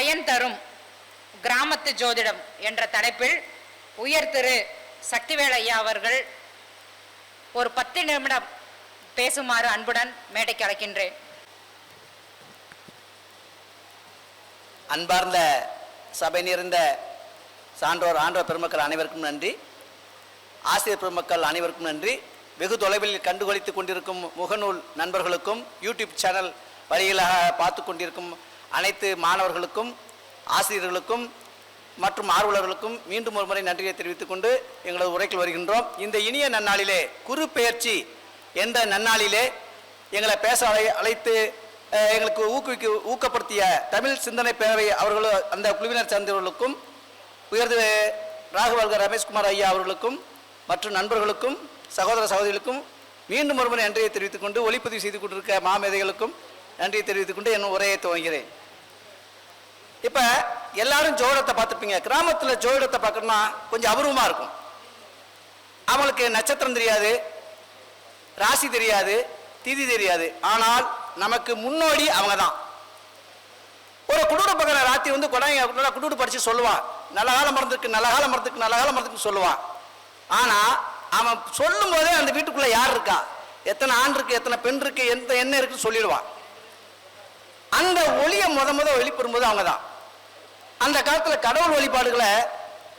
பயன் தரும். கிராமத்து ஜோதிடம் என்ற தலைப்பில் உயர் திரு சக்திவேல் ஐயா அவர்கள் ஒரு பத்து நிமிடம் பேசுமாறு அன்புடன் மேடைக்கு அழைக்கின்றேன். அன்பார்ந்த சபை நிறைந்த சான்றோர் ஆண்டோர் பெருமக்கள் அனைவருக்கும் நன்றி. ஆசிரியர் பெருமக்கள் அனைவருக்கும் நன்றி. வெகு தொலைவில் கண்டுகளித்துக் கொண்டிருக்கும் முகநூல் நண்பர்களுக்கும் யூடியூப் சேனல் வழியிலாக பார்த்து கொண்டிருக்கும் அனைத்து மாணவர்களுக்கும் ஆசிரியர்களுக்கும் மற்றும் ஆர்வலர்களுக்கும் மீண்டும் ஒரு முறை நன்றியை தெரிவித்துக் கொண்டு எங்களது உரைக்குள் வருகின்றோம். இந்த இனிய நன்னாளிலே குறு பெயர்ச்சி என்ற நன்னாளிலே எங்களை பேச அழை அழைத்து எங்களுக்கு ஊக்குவிக்க ஊக்கப்படுத்திய தமிழ் சிந்தனை பேரவை அவர்களும் அந்த குழுவினர் சேர்ந்தவர்களுக்கும் உயர்ந்து ராகுவல்கர் ரமேஷ்குமார் ஐயா அவர்களுக்கும் மற்றும் நண்பர்களுக்கும் சகோதர சகோதரிகளுக்கும் மீண்டும் ஒருமுறை நன்றியை தெரிவித்துக் கொண்டு ஒளிப்பதிவு செய்து கொண்டிருக்க மாமேதைகளுக்கும் நன்றியை தெரிவித்துக் கொண்டு என் உரையை துவங்கிறேன் இப்போ எல்லாரும் ஜோதிடத்தை பார்த்துருப்பீங்க கிராமத்தில் ஜோதிடத்தை பார்க்கணும்னா கொஞ்சம் அபூர்வமாக இருக்கும். அவங்களுக்கு நட்சத்திரம் தெரியாது ராசி தெரியாது திதி தெரியாது. ஆனால் நமக்கு முன்னோடி அவங்க தான் ஒரு குடூர பக்கம் ராத்திரி வந்து கொடாங்க நல்லா குடூடு படிச்சு சொல்லுவான் நல்ல காலம் மறந்துருக்கு நல்ல காலம் மறந்துருக்கு நல்ல காலம் மறந்துருக்கு சொல்லுவான் ஆனால் அவன் சொல்லும் போதே அந்த வீட்டுக்குள்ளே யார் இருக்கா? எத்தனை ஆண் இருக்கு எத்தனை பெண் இருக்கு எந்த என்ன இருக்குன்னு சொல்லிடுவான் அந்த ஒளியை முத முத வெளிப்படும்போது அவங்க தான் அந்த காலத்தில் கடவுள் வழிபாடுகளை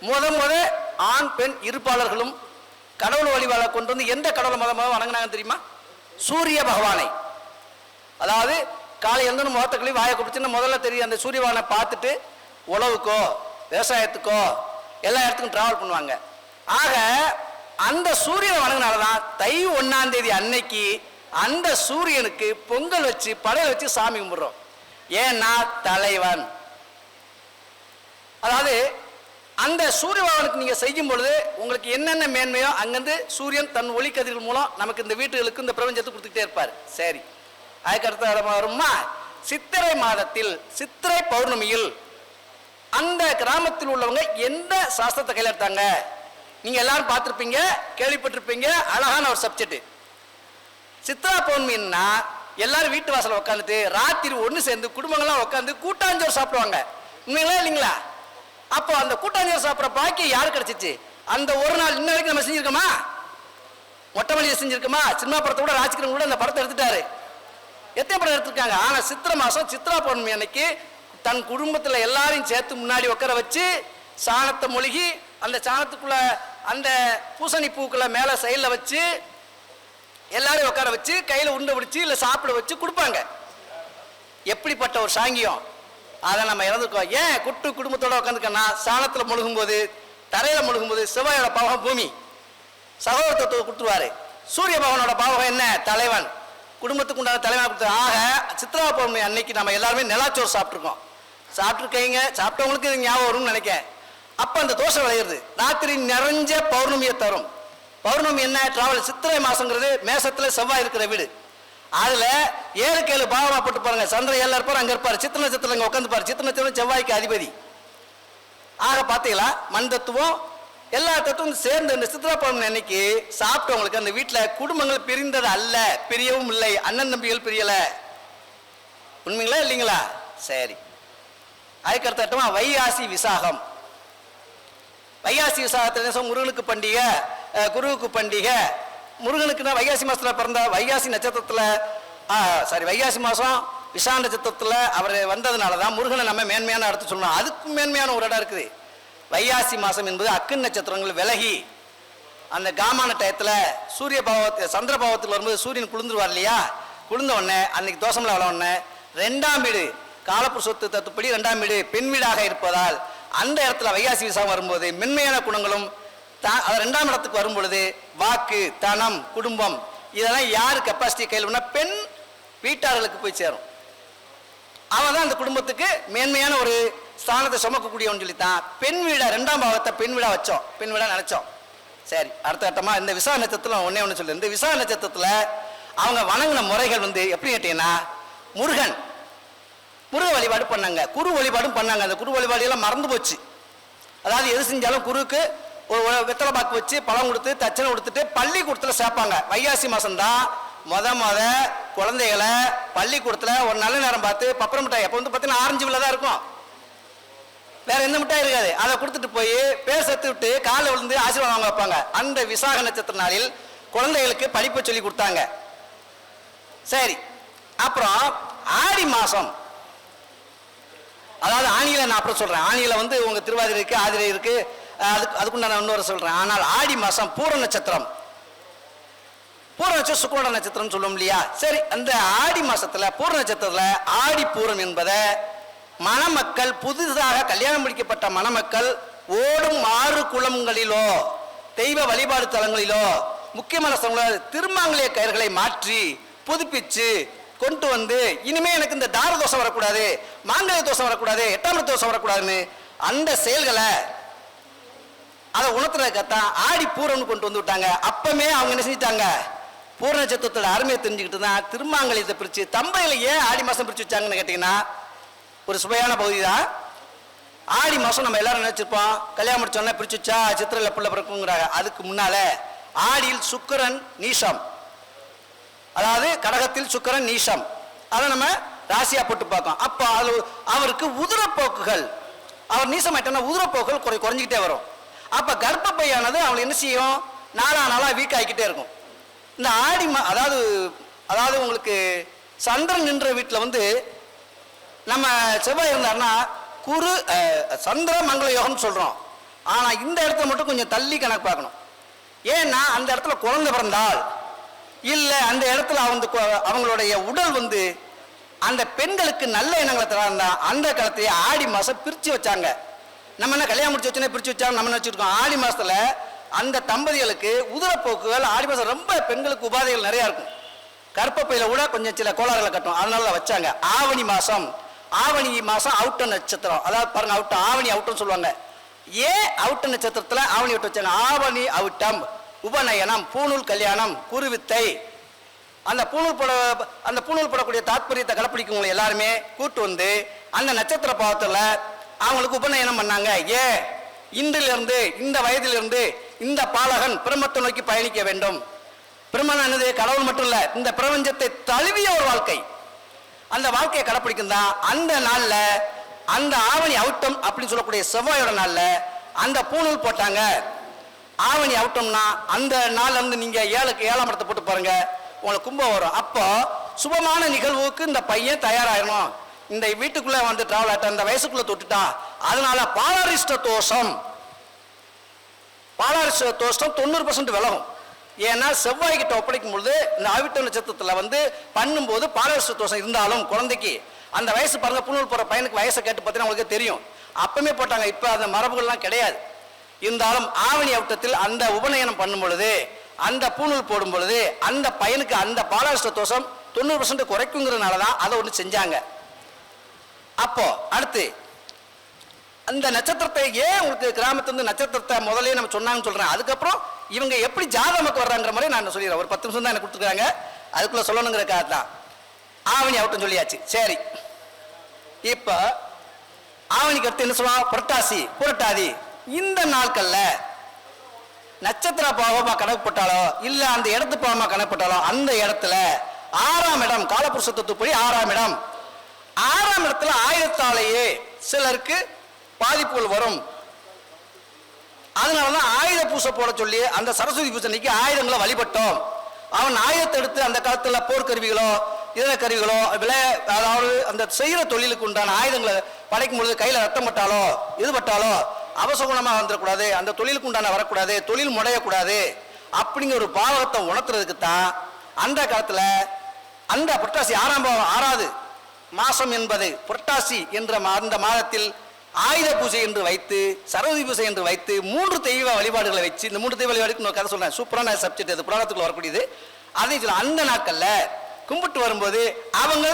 முத முத ஆண் பெண் இருப்பாளர்களும் கடவுள் வழிபாடை கொண்டு வந்து எந்த கடவுள் மதம் முத வணங்கினாங்க தெரியுமா? சூரிய பகவானை. அதாவது காலை எழுந்து முகத்தை வாயை குடிச்சுன்னு முதல்ல தெரியும் அந்த சூரிய பகவானை பார்த்துட்டு உழவுக்கோ விவசாயத்துக்கோ எல்லா இடத்துக்கும் டிராவல் பண்ணுவாங்க. ஆக அந்த சூரியனை வணங்கினால தான் தை ஒன்னாம் தேதி அன்னைக்கு அந்த சூரியனுக்கு பொங்கல் வச்சு படையல் வச்சு சாமி கும்பிடுறோம். ஏன்னா தலைவன். அதாவது அந்த சூரிய பகவானுக்கு நீங்கள் செய்யும் பொழுது உங்களுக்கு என்னென்ன மேன்மையோ அங்கேருந்து சூரியன் தன் ஒளிக்கதிர்கள் மூலம் நமக்கு இந்த வீட்டுகளுக்கு இந்த பிரபஞ்சத்தை கொடுத்துக்கிட்டே இருப்பார். சரி. அதுக்கடுத்த இடம் வருமா சித்திரை மாதத்தில் சித்திரை பௌர்ணமியில் அந்த கிராமத்தில் உள்ளவங்க எந்த சாஸ்திரத்தை கையில் எடுத்தாங்க எல்லாரும் பார்த்துருப்பீங்க கேள்விப்பட்டிருப்பீங்க அழகான ஒரு சப்ஜெக்ட் சித்ரா பௌர்ணமின்னா எல்லாரும் வீட்டு வாசலில் உட்காந்துட்டு ராத்திரி ஒன்று சேர்ந்து குடும்பங்கள்லாம் உட்காந்து கூட்டாஞ்சோறு சாப்பிடுவாங்க. உண்மைங்களா இல்லைங்களா? அப்போ அந்த கூட்டாஞ்சோறு சாப்பிட்ற பாக்கியம் யார் கிடைச்சிச்சு? அந்த ஒரு நாள் இன்ன வரைக்கும் நம்ம செஞ்சிருக்கோமா? மொட்டை மல்லிகை செஞ்சிருக்கோமா? சினிமா படத்தை கூட ராஜ்கிரண் கூட அந்த படத்தை எடுத்துட்டாரு. எத்தனை படம் எடுத்திருக்காங்க? ஆனால் சித்திரை மாதம் சித்ரா பௌர்ணமி அன்னைக்கு தன் குடும்பத்தில் எல்லாரையும் சேர்த்து முன்னாடி உட்கார வச்சு சாணத்தை மொழிகி அந்த சாணத்துக்குள்ள அந்த பூசணி பூக்களை மேலே சைடில் வச்சு எல்லாரையும் உட்கார வச்சு கையில் உண்டை பிடிச்சி இல்லை சாப்பிட வச்சு கொடுப்பாங்க. எப்படிப்பட்ட ஒரு சாங்கியம்? அதை நம்ம இறந்துருக்கோம். ஏன் குட்டு குடும்பத்தோட உட்காந்துக்கன்னா சாணத்தில் முழுகும் போது தரையில முழுகும் போது செவ்வாயோட பாவம் பூமி. சகோதரத்துவத்தை கொடுத்துருவாரு. சூரிய பகவானோட பாவகம் என்ன? தலைவன். குடும்பத்துக்கு உண்டான தலைவன் கொடுத்து ஆக சித்ரா பௌர்ணமி அன்னைக்கு நம்ம எல்லாருமே நிலாச்சோறு சாப்பிட்ருக்கோம் சாப்பிட்ருக்கீங்க சாப்பிட்டவங்களுக்கு இது ஞாபகம் வரும்னு நினைக்கிறேன். அப்போ அந்த தோசை விளையிறது. ராத்திரி நிறைஞ்ச பௌர்ணமியை தரும். பௌர்ணமி என்ன? டிராவல் சித்திரை மாசங்கிறது மேசத்தில் செவ்வாய் இருக்கிற வீடு. அதுல ஏழு ஏழு பாவமா போட்டு பாருங்க. சந்திரன் ஏழு இருப்பார் அங்க இருப்பார். சித்திர நட்சத்திரம் இங்க உட்காந்து பாரு. சித்திர நட்சத்திரம் செவ்வாய்க்கு அதிபதி. ஆக பார்த்தீங்களா மண் தத்துவம் எல்லா தத்துவம் சேர்ந்து இந்த சித்ரா பௌர்ணமி அன்னைக்கு சாப்பிட்டவங்களுக்கு அந்த வீட்டில் குடும்பங்கள் பிரிந்தது அல்ல. பிரியவும் இல்லை. அண்ணன் தம்பிகள் பிரியல. உண்மைங்களா இல்லைங்களா? சரி. அதுக்கடுத்தமா வைகாசி விசாகம். வைகாசி விசாகத்தில் முருகனுக்கு பண்டிகை குருவுக்கு பண்டிகை முருகனுக்குன்னா வைகாசி மாசத்துல பிறந்த வைகாசி நட்சத்திரத்துல சாரி வைகாசி மாசம் விஷா நட்சத்திரத்துல அவர் வந்ததுனால தான் முருகனை நம்ம மேன்மையான இடத்து சொல்லணும். அதுக்கும் மேன்மையான ஒரு இடம் இருக்குது. வைகாசி மாசம் என்பது அக்கு நட்சத்திரங்கள் விலகி அந்த காமான டயத்தில் சூரிய பாவத்தை சந்திர பாவத்தில் வரும்போது சூரியன் குளிர்ந்துருவார் இல்லையா? குளிர்ந்த உடனே அன்னைக்கு தோஷம்ல வள உடனே ரெண்டாம் வீடு காலப்புருஷத்து தத்துப்படி ரெண்டாம் வீடு பெண் வீடாக இருப்பதால் அந்த இடத்துல வைகாசி விசா வரும்போது மென்மையான குணங்களும் அது ரெண்டாம் இடத்துக்கு வரும் பொழுது வாக்கு தனம் குடும்பம் இதெல்லாம் யார் கெப்பாசிட்டி கையில் பண்ணா பெண் வீட்டார்களுக்கு போய் சேரும். அவன் தான் அந்த குடும்பத்துக்கு மேன்மையான ஒரு ஸ்தானத்தை சுமக்கக்கூடியவன் சொல்லித்தான். பெண் வீடா ரெண்டாம் பாவத்தை பெண் வீடா வச்சோம். பெண் வீடா நினைச்சோம். சரி அடுத்த கட்டமாக இந்த விசா நட்சத்திரம் ஒண்ணே ஒன்று சொல்லு இந்த விசா நட்சத்திரத்தில் அவங்க வணங்கின முறைகள் வந்து எப்படி கேட்டீங்கன்னா முருகன் முருக வழிபாடு பண்ணாங்க. குரு வழிபாடும் பண்ணாங்க. அந்த குரு வழிபாடு எல்லாம் மறந்து போச்சு. அதாவது எது செஞ்சாலும் குருவுக்கு ஒரு வெத்தலை பாக்கு வச்சு பழம் கொடுத்து தச்சனை கொடுத்துட்டு பள்ளிக்கூடத்தில் சேர்ப்பாங்க. வைகாசி மாதம்தான் மொத மொத குழந்தைகளை பள்ளிக்கூடத்தில் ஒரு நல்ல நேரம் பார்த்து பப்பரம் மிட்டாய். அப்போ வந்து பார்த்தீங்கன்னா ஆரஞ்சு வில்ல தான் இருக்கும். வேற எந்த மிட்டாய் இருக்காது. அதை கொடுத்துட்டு போய் பேர் சேர்த்து விட்டு காலில் விழுந்து ஆசீர்வாதம் வைப்பாங்க. அந்த விசாக நட்சத்திர நாளில் குழந்தைகளுக்கு படிப்பை சொல்லி கொடுத்தாங்க. சரி. அப்புறம் ஆடி மாதம் அதாவது ஆணியில் நான் அப்புறம் சொல்கிறேன் ஆணியில் வந்து உங்கள் திருவாதிரை இருக்குது ஆதிரை இருக்குது அதுக்கு அதுக்குண்டான நான் இன்னொரு சொல்கிறேன் ஆனால் ஆடி மாதம் பூர நட்சத்திரம். பூர நட்சத்திரம் சுக்கோட நட்சத்திரம் சொல்லுவோம் இல்லையா? சரி அந்த ஆடி மாதத்தில் பூர நட்சத்திரத்தில் ஆடி பூரம் என்பதை மணமக்கள் புதிதாக கல்யாணம் முடிக்கப்பட்ட மணமக்கள் ஓடும் ஆறு குளங்களிலோ தெய்வ வழிபாடு தலங்களிலோ முக்கியமான ஸ்தலங்களிலோ திருமாங்கலிய கயிறுகளை மாற்றி புதுப்பிச்சு கொண்டு வந்து இனிமே எனக்கு இந்த தார தோஷம் வரக்கூடாது மாங்கலிய தோஷம் வரக்கூடாது எட்டாம் தோஷம் வரக்கூடாதுன்னு அந்த செயல்களை அதை உணர்த்துறதுக்கத்தான் ஆடி பூரம்னு கொண்டு வந்து விட்டாங்க. அப்பமே அவங்க என்ன செஞ்சிட்டாங்க? பூர நட்சத்திரத்தோட அருமையை தெரிஞ்சுக்கிட்டு தான் திருமாங்கலியத்தை பிரித்து தம்பையிலேயே ஏன் ஆடி மாதம் பிரித்து வச்சாங்கன்னு கேட்டிங்கன்னா ஒரு சுவையான பகுதி தான். ஆடி மாதம் நம்ம எல்லாரும் நினச்சிருப்போம் கல்யாணம் முடிச்சோன்னே பிரிச்சு வச்சா சித்திரையில் பிள்ளை பிறக்குங்கிறாங்க அதுக்கு முன்னால் ஆடியில் சுக்கரன் நீசம் அதாவது கடகத்தில் சுக்கரன் நீசம் அதை நம்ம ராசியா போட்டு பார்க்கோம் அப்போ அது அவருக்கு உதிரப்போக்குகள். அவர் நீசம் ஆயிட்டோம்னா உதிரப்போக்குகள் குறை குறைஞ்சிக்கிட்டே வரும். அப்போ கர்ப்பப்பையானது அவங்களுக்கு என்ன செய்யும்? நாளா நாளாக வீக் ஆகிக்கிட்டே இருக்கும். இந்த ஆடி மா அதாவது அதாவது உங்களுக்கு சந்திரன் நின்ற வீட்டில் வந்து நம்ம செவ்வாய் இருந்தாருன்னா குரு சந்திர மங்கள யோகம்னு சொல்கிறோம் ஆனால் இந்த இடத்துல மட்டும் கொஞ்சம் தள்ளி கணக்கு பார்க்கணும். ஏன்னா அந்த இடத்துல குழந்தை பிறந்தால் இல்லை அந்த இடத்துல அவங்க அவங்களுடைய உடல் வந்து அந்த பெண்களுக்கு நல்ல எண்ணங்களை தராந்தா அந்த காலத்தையே ஆடி மாதம் பிரித்து வச்சாங்க. நம்ம என்ன கல்யாணம் முடிச்சு வச்சோன்னே பிரிச்சு வச்சா நம்ம என்ன வச்சிருக்கோம்? ஆடி மாசத்துல அந்த தம்பதிகளுக்கு உதிரப்போக்குகள் ஆடி மாசம் ரொம்ப பெண்களுக்கு உபாதைகள் நிறைய இருக்கும். கற்பப்பையில கூட கொஞ்சம் சில கோளாறுகளை கட்டும். அதனால வச்சாங்க. ஆவணி மாசம். ஆவணி மாசம் அவுட்ட நட்சத்திரம். அதாவது பாருங்க அவுட்ட ஆவணி அவுட்டம்னு சொல்லுவாங்க. ஏன் அவுட்ட நட்சத்திரத்துல ஆவணி விட்டு வச்சாங்க. ஆவணி அவுட்டம் உபநயனம் பூணூல் கல்யாணம் குருவித்தை. அந்த பூணூல் போட அந்த பூணூல் போடக்கூடிய தாத்பரியத்தை கடைப்பிடிக்கவங்க எல்லாருமே கூட்டு வந்து அந்த நட்சத்திர பாவத்தில் அவங்களுக்கு உபநயனம் பண்ணாங்க. ஏன் இன்றிலிருந்து இந்த வயதிலிருந்து இந்த பாலகன் பிரம்மத்தை நோக்கி பயணிக்க வேண்டும். பிரம்மனானது கடவுள் மட்டும் இல்ல இந்த பிரபஞ்சத்தை தழுவிய ஒரு வாழ்க்கை. அந்த வாழ்க்கையை கடைப்பிடிக்கும் தான் அந்த நாள்ல அந்த ஆவணி அவுட்டம் அப்படின்னு சொல்லக்கூடிய செவ்வாயோட நாள்ல அந்த பூணூல் போட்டாங்க. ஆவணி அவுட்டம்னா அந்த நாள்ல இருந்து நீங்க ஏழுக்கு ஏழாம் இடத்தை போட்டு பாருங்க உங்களுக்கு கும்பம் வரும். அப்போ சுபமான நிகழ்வுக்கு இந்த பையன் தயாராகணும் இந்த வீட்டுக்குள்ளே வந்து டிராவல் ஆட்ட இந்த வயசுக்குள்ளே தொட்டுட்டா அதனால பாலாரிஷ்ட தோஷம். பாலாரிஷ்ட தோஷம் தொண்ணூறு பர்சன்ட் விலகும். ஏன்னா செவ்வாய்கிட்ட ஒப்படைக்கும் பொழுது இந்த ஆவிட்ட நட்சத்திரத்தில் வந்து பண்ணும்போது பாலாரிஷ்ட தோஷம் இருந்தாலும் குழந்தைக்கு அந்த வயசு பாருங்க புண்ணூல் போகிற பையனுக்கு வயசை கேட்டு பார்த்தீங்கன்னா உங்களுக்கு தெரியும். அப்பமே போட்டாங்க இப்போ அந்த மரபுகள்லாம் கிடையாது. இருந்தாலும் ஆவணி அவுட்டத்தில் அந்த உபநயனம் பண்ணும் பொழுது அந்த பூணூல் போடும் பொழுது அந்த பையனுக்கு அந்த பாலாரிஷ்ட தோஷம் தொண்ணூறு பர்சன்ட் குறைக்குங்கிறதுனால தான் அதை ஒன்று செஞ்சாங்க. அப்போ அடுத்து அந்த நட்சத்திரத்தை ஏன் உங்களுக்கு கிராமத்துல இருந்து நட்சத்திரத்தை முதலே நம்ம சொன்னாங்கன்னு சொல்றேன். அதுக்கப்புறம் இவங்க எப்படி ஜாதகமுக்கு வர்றாங்கிற மாதிரி நான் சொல்லிடுறேன். ஒரு பத்து நிமிஷம் தான் எனக்கு கொடுத்துருக்காங்க. அதுக்குள்ள சொல்லணுங்கிற தான். ஆவணி அவுட்டம் சொல்லியாச்சு. சரி. இப்போ ஆவணிக்கு அடுத்து என்ன சொல்லுவாங்க? புரட்டாசி. புரட்டாதி. இந்த நாட்கள்ல நட்சத்திர பாவமா கணக்குப்பட்டாலோ இல்ல அந்த இடத்து பாவமா கணக்குப்பட்டாலோ அந்த இடத்துல ஆறாம் இடம் காலபுருஷ தத்துவப்படி ஆறாம் இடம். ஆறாம் இடத்துல ஆயுதத்தாலேயே சிலருக்கு பாதிப்புகள் வரும். அதனாலதான் ஆயுத பூசை போட சொல்லி அந்த சரஸ்வதி பூஜை அன்னைக்கு ஆயுதங்களை வழிபட்டோம். அவன் ஆயுதத்தை எடுத்து அந்த காலத்துல போர்க்கருவிகளோ இதர கருவிகளோ விலை அதாவது அந்த செய்கிற தொழிலுக்கு உண்டான ஆயுதங்களை படைக்கும் பொழுது கையில் ரத்தம் பட்டாலோ இது பட்டாலோ அவசகுணமாக வந்துடக்கூடாது அந்த தொழிலுக்கு உண்டான வரக்கூடாது தொழில் முடையக்கூடாது அப்படிங்கிற ஒரு பாவகத்தை உணர்த்துறதுக்கு தான் அந்த காலத்தில் அந்த புரட்டாசி ஆறாம் பாவம் ஆறாவது மாசம் என்பது புரட்டாசி என்ற மா- அந்த மாதத்தில் ஆயுத பூஜை என்று வைத்து சரஸ்வதி பூஜை என்று வைத்து மூன்று தெய்வ வழிபாடுகளை வச்சு இந்த மூன்று தெய்வ வழிபாடுக்கு நான் கதை சொல்றேன். சூப்பரான சப்ஜெக்ட் அது புராணத்துக்குள்ள வரக்கூடியது. அதை சொல்ல அந்த நாட்கள்ல கும்பிட்டு வரும்போது அவங்க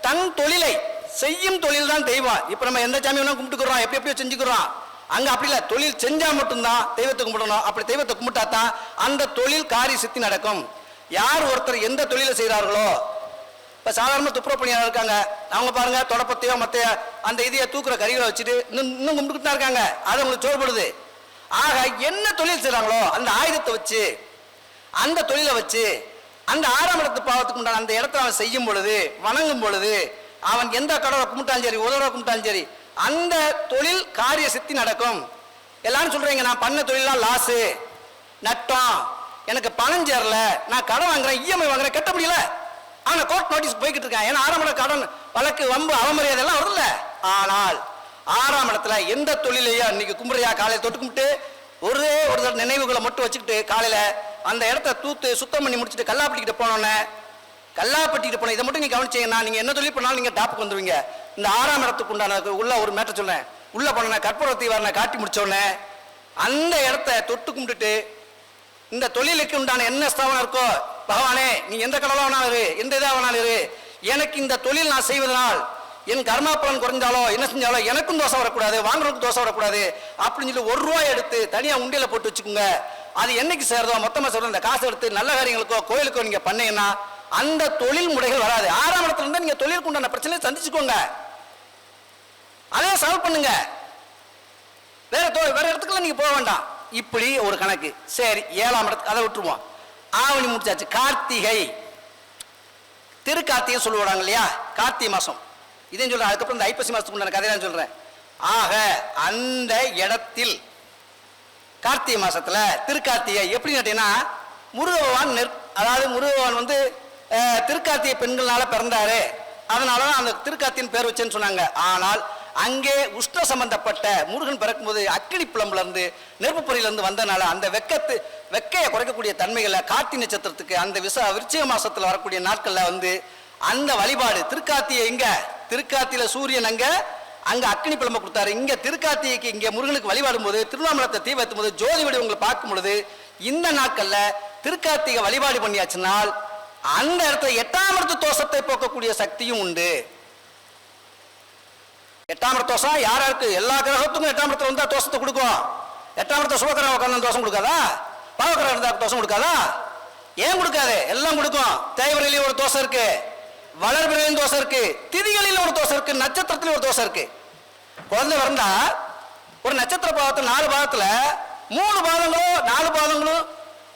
தன் தொழிலை செய்யும் தொழில் தான் தெய்வம் இப்ப நம்ம எந்த சாமி வேணாலும் கும்பிட்டுக்கிறோம் எப்படி எப்படியோ செஞ்சுக்கிறோம். அங்க அப்படி இல்ல. தொழில் செஞ்சா மட்டும்தான் தெய்வத்தை கும்பிடணும். அப்படி தெய்வத்தை கும்பிட்டா தான் அந்த தொழில் காரிய சித்தி நடக்கும். யார் ஒருத்தர் எந்த தொழிலை செய்கிறார்களோ இப்போ சாதாரண துப்புரவு பணியாளர் இருக்காங்க. அவங்க பாருங்க தொடப்பத்தையோ மற்ற அந்த இதையை தூக்குற கருவிகளை வச்சுட்டு இன்னும் இன்னும் கும்பிட்டுட்டு தான் இருக்காங்க. அது அவங்களுக்கு சோறுபடுது ஆக என்ன தொழில் செய்கிறாங்களோ அந்த ஆயுதத்தை வச்சு அந்த தொழிலை வச்சு அந்த ஆறாம் இடத்து பாவத்துக்கு உண்டான அந்த இடத்துல அவன் செய்யும் பொழுது வணங்கும் பொழுது அவன் எந்த கடவுளை கும்பிட்டாலும் சரி உதவ கும்பிட்டாலும் சரி அந்த தொழில் காரிய சித்தி நடக்கும். எல்லாரும் சொல்கிறீங்க நான் பண்ண தொழிலாம் லாஸு நட்டம். எனக்கு பணம் சேரல நான் கடன் வாங்குறேன் இஎம்ஐ வாங்குறேன் கட்ட முடியல. ஆனால் கோர்ட் நோட்டீஸ் போய்கிட்டு இருக்கான் ஏன்னா ஆறாம் இடம் கடன் வழக்கு வம்பு அவமரியாதை எல்லாம் வருதுல்ல ஆனால் ஆறாம் இடத்துல எந்த தொழிலையோ இன்னைக்கு கும்புறையா காலையில் தொட்டு கும்பிட்டு ஒரே ஒரு தடவை நினைவுகளை மட்டும் வச்சுக்கிட்டு காலையில் அந்த இடத்த தூத்து சுத்தம் பண்ணி முடிச்சுட்டு கல்லாப்பட்டிக்கிட்ட போனோன்னே கல்லாப்பட்டிக்கிட்டு போன இதை மட்டும் நீங்கள் கவனிச்சீங்கன்னா நீங்கள் என்ன தொழில் பண்ணாலும் நீங்கள் டாப்புக்கு வந்துடுவீங்க இந்த ஆறாம் இடத்துக்கு உண்டான உள்ள ஒரு மேட்டர் சொன்னேன். உள்ளே போனோன்னே கற்பூரத்தை வரனை காட்டி முடித்தோடனே அந்த இடத்த தொட்டு கும்பிட்டுட்டு இந்த தொழிலுக்கு உண்டான என்ன ஸ்தாபனம் இருக்கோ பகவானே நீ எந்த கடலாக வேணாலும் இரு எந்த இதாக வேணாலும் இரு. எனக்கு இந்த தொழில் நான் செய்வதனால் என் கர்மா பலன் குறைஞ்சாலோ என்ன செஞ்சாலோ எனக்கும் தோசை வரக்கூடாது வாங்குறதுக்கு தோசை வரக்கூடாது. அப்படின்னு சொல்லி ஒரு ரூபாய் எடுத்து தனியாக உண்டியில் போட்டு வச்சுக்கோங்க. அது என்னைக்கு சேருதோ மொத்தமாக சேருதோ இந்த காசு எடுத்து நல்ல காரியங்களுக்கோ கோயிலுக்கோ நீங்கள் பண்ணீங்கன்னா அந்த தொழில் முறைகள் வராது. ஆறாம் இடத்துல இருந்தால் நீங்கள் தொழிலுக்கு உண்டான பிரச்சனையை சந்திச்சுக்கோங்க. அதே சால்வ் பண்ணுங்க. வேற தொ- வேற இடத்துக்குலாம் நீங்கள் போக வேண்டாம். இப்படி ஒரு கணக்கு. சரி ஏழாம் இடத்துக்கு அதை விட்டுருவோம். ஆவணி முடிச்சாச்சு. கார்த்திகை. திருக்கார்த்திகை சொல்லுவாங்க இல்லையா? கார்த்திகை மாதம் இதையும் சொல்கிறேன் அதுக்கப்புறம் இந்த ஐப்பசி மாதத்துக்கு உண்டான கதையெல்லாம் சொல்றேன். ஆக அந்த இடத்தில் கார்த்திகை மாசத்துல திருக்கார்த்திகை எப்படி கேட்டீங்கன்னா முருகவான் நெற் அதாவது முருகவான் வந்து திருக்கார்த்திகை பெண்களால் பிறந்தாரு. அதனால தான் அந்த திருக்கார்த்தியின் பேர் வச்சேன்னு சொன்னாங்க. ஆனால் அங்கே உஷ்ண சம்பந்தப்பட்ட முருகன் பிறக்கும்போது அக்கினி புலம்புல இருந்து நெருப்புப்பொறியில வந்தனால அந்த வெக்கத்து வெக்கையை குறைக்கக்கூடிய தன்மைகளை கார்த்தி நட்சத்திரத்துக்கு அந்த விச விருச்சிக மாசத்தில் வரக்கூடிய நாட்களில் வந்து அந்த வழிபாடு திருக்காத்தியை எங்க? திருக்காத்தியில் சூரியன் அங்கே அங்கே அக்னி பிளம்ப கொடுத்தாரு. இங்கே திருக்காத்தியைக்கு இங்கே முருகனுக்கு வழிபாடும் போது திருவண்ணாமலத்தை தீ வைத்தும் போது ஜோதி வடிவங்களை பார்க்கும் பொழுது இந்த நாட்களில் திருக்கார்த்திகை வழிபாடு பண்ணியாச்சுனால் அந்த இடத்துல எட்டாம் இடத்து தோஷத்தை போக்கக்கூடிய சக்தியும் உண்டு. எட்டாம் இடத்து தோஷம் யார் யாருக்கு? எல்லா கிரகத்துக்கும் எட்டாம் இடத்துல வந்தா தோஷத்தை கொடுக்கும் எட்டாம் இடத்த சுபகிரகம் உட்காந்து தோசம் கொடுக்காதா? பாவகிரகம் இருந்தால் தோசம் கொடுக்காதா? ஏன் கொடுக்காது? எல்லாம் கொடுக்கும். தேய்வரையிலையும் ஒரு தோசை இருக்கு. வளர்பிறையிலும் தோசை இருக்கு. திதிகளிலும் ஒரு தோசை இருக்கு. நட்சத்திரத்திலும் ஒரு தோசை இருக்கு. குழந்தை பிறந்தா ஒரு நட்சத்திர பாவத்துல நாலு பாகத்தில் மூணு பாதங்களும் நாலு பாதங்களும்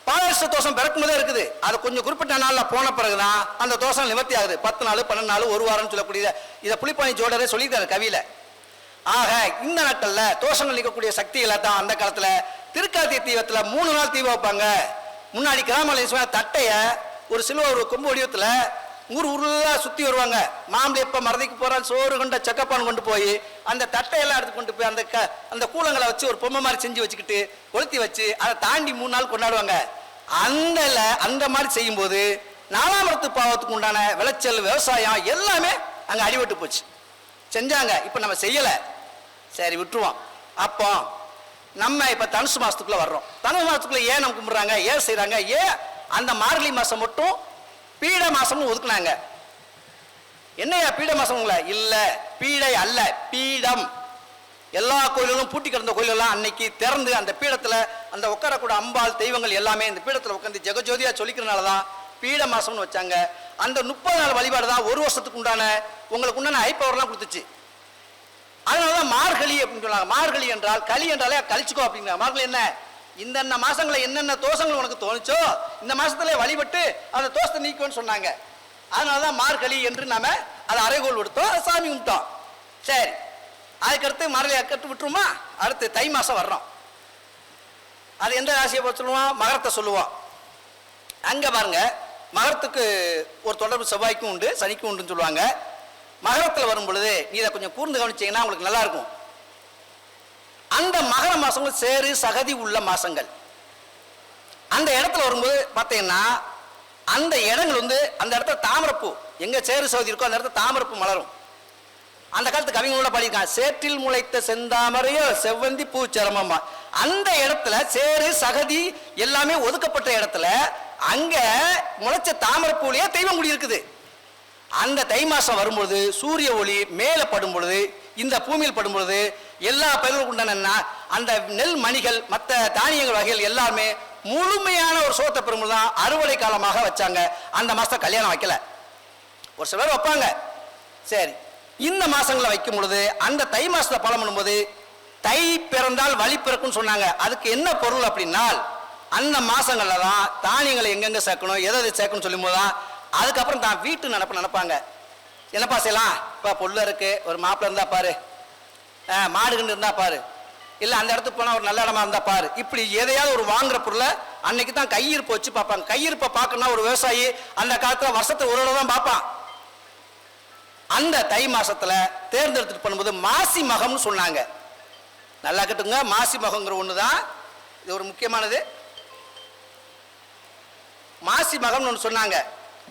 பாதர்ஷ தோஷம் பிறக்கும் போதே இருக்குது. அது கொஞ்சம் குறிப்பிட்ட நாளில் போன பிறகுதான் அந்த தோஷம் நிவர்த்தி ஆகுது. பத்து நாள் பன்னெண்டு நாள் ஒரு வாரம்னு சொல்லக்கூடிய இதை புளிப்பாணி ஜோடரே சொல்லியிருக்காரு கவியில். ஆக இந்த நாட்களில் தோஷங்கள் நிற்கக்கூடிய சக்திகளை தான் அந்த காலத்தில் திருக்கார்த்திகை தீபத்தில் மூணு நாள் தீபம் வைப்பாங்க. முன்னாடி கிராம தட்டைய ஒரு சிலுவ ஒரு கொம்பு வடிவத்தில் ஊர் ஊர்ல சுற்றி வருவாங்க. மாம்பழம் எப்போ மறதிக்கு போகிறான் சோறு கொண்ட செக்கப்பான் கொண்டு போய் அந்த தட்டையெல்லாம் எடுத்து கொண்டு போய் அந்த க அந்த கூலங்களை வச்சு ஒரு பொம்மை மாதிரி செஞ்சு வச்சுக்கிட்டு கொளுத்தி வச்சு அதை தாண்டி மூணு நாள் கொண்டாடுவாங்க. அந்த அந்த மாதிரி செய்யும்போது நாலாமரத்து பாவத்துக்கு உண்டான விளைச்சல் விவசாயம் எல்லாமே அங்கே அடிபட்டு போச்சு. செஞ்சாங்க. இப்போ நம்ம செய்யலை. சரி விட்டுருவோம். அப்போ நம்ம இப்போ தனுசு மாதத்துக்குள்ளே வர்றோம். தனுசு மாதத்துக்குள்ளே ஏன் நம்ம கும்பிட்றாங்க? ஏன் செய்கிறாங்க ஏன் அந்த மார்கழி மாதம் மட்டும் பீட மாதம்னு ஒதுக்குனாங்க? என்னையா பீட மாசம்ங்கள இல்லை பீடை அல்ல பீடம். எல்லா கோயில்களும் பூட்டி கிடந்த கோயிலெல்லாம் அன்னைக்கு திறந்து அந்த பீடத்தில் அந்த உட்காரக்கூட அம்பாள் தெய்வங்கள் எல்லாமே இந்த பீடத்தில் உட்காந்து ஜெகஜோதியாக சொல்லிக்கிறனால தான் பீட மாசம்னு வச்சாங்க. அந்த முப்பது நாள் வழிபாடு தான் ஒரு வருஷத்துக்கு உண்டான உங்களுக்கு உண்டான ஐப்பவர்லாம் கொடுத்துச்சு. அதனால தான் மார்கழி அப்படின்னு சொன்னாங்க. மார்கழி என்றால் களி என்றாலே கழிச்சுக்கோ அப்படிங்கிறாங்க மார்கழி என்ன? இந்தந்த மாதங்களில் என்னென்ன தோஷங்கள் உனக்கு தோணுச்சோ இந்த மாசத்துல வழிபட்டு அந்த தோஷத்தை நீக்குவேன்னு சொன்னாங்க. அதனாலதான் மார்கழி என்று நாம அதை அறைகோல் விடுத்தோம் அதை சாமி கும்பிட்டோம். சரி. அதுக்கடுத்து மரலையை கட்டு விட்டுருமா? அடுத்து தை மாதம் வர்றோம். அது எந்த ராசியை பற்றி சொல்லுவோம்? மகரத்தை சொல்லுவோம். அங்கே பாருங்க மகரத்துக்கு ஒரு தொடர்பு செவ்வாய்க்கும் உண்டு சனிக்கும் உண்டுன்னு சொல்லுவாங்க. மகரத்தில் வரும் பொழுது நீ இதை கொஞ்சம் கூர்ந்து கவனிச்சீங்கன்னா உங்களுக்கு நல்லா இருக்கும். அந்த மகர மாதங்கள் சேரு சகதி உள்ள மாசங்கள். அந்த இடத்துல வரும்போது பார்த்தீங்கன்னா அந்த இடங்கள் வந்து அந்த இடத்துல தாமரப்பூ. எங்கே சேரு சகதி இருக்கோ அந்த இடத்துல தாமரப்பூ மலரும். அந்த காலத்து கவிஞங்களோட பண்ணியிருக்கான் சேற்றில் முளைத்த செந்தாமரையோ செவ்வந்தி பூ சிரமமா அந்த இடத்துல சேரு சகதி எல்லாமே ஒதுக்கப்பட்ட இடத்துல அங்க முளைச்ச தாமரைப்பூலையே தெய்வம் குடி இருக்குது. அந்த தை மாசம் வரும்பொழுது சூரிய ஒளி மேலே படும் பொழுது இந்த பூமியில் படும் பொழுது எல்லா பயிர்களுக்கு உண்டான அந்த நெல் மணிகள் மற்ற தானியங்கள் வகைகள் எல்லாமே முழுமையான ஒரு சோத்தை பெறும்போது தான் அறுவடை காலமாக வச்சாங்க. அந்த மாசத்தை கல்யாணம் வைக்கல. ஒரு சிலர் வைப்பாங்க. சரி இந்த மாசங்களை வைக்கும் பொழுது அந்த தை மாசத்தை பலம் பண்ணும்போது தை பிறந்தால் வழி பிறக்கும்னு சொன்னாங்க. அதுக்கு என்ன பொருள் அப்படின்னால் அந்த மாசங்கள்ல தான் தானியங்களை எங்கெங்க சேர்க்கணும் எதை எதை சேர்க்கணும் சொல்லும் போது தான் அதுக்கப்புறம் தான் வீட்டு நடப்பு நினைப்பாங்க என்னப்பா செய்யலாம்? இப்போ பொல்ல இருக்கு ஒரு மாப்பிள்ளை இருந்தா பாரு. அஹ், மாடு இருந்தா பாரு. இல்லை அந்த இடத்துக்கு போனால் ஒரு நல்ல இடமா இருந்தா பாரு. இப்படி எதையாவது ஒரு வாங்குற பொருளை அன்னைக்கு தான் கையிருப்பு வச்சு பார்ப்பாங்க. கையிருப்பை பார்க்கணும்னா ஒரு விவசாயி அந்த காலத்தில் வருஷத்தை ஒரு தான் பார்ப்பான். அந்த தை மாசத்துல தேர்ந்தெடுத்துட்டு பண்ணும்போது மாசி மகம்னு சொன்னாங்க. நல்லா கட்டுங்க மாசி மகங்கிற ஒன்று தான் இது ஒரு முக்கியமானது. மாசி மகம்னு ஒன்று சொன்னாங்க.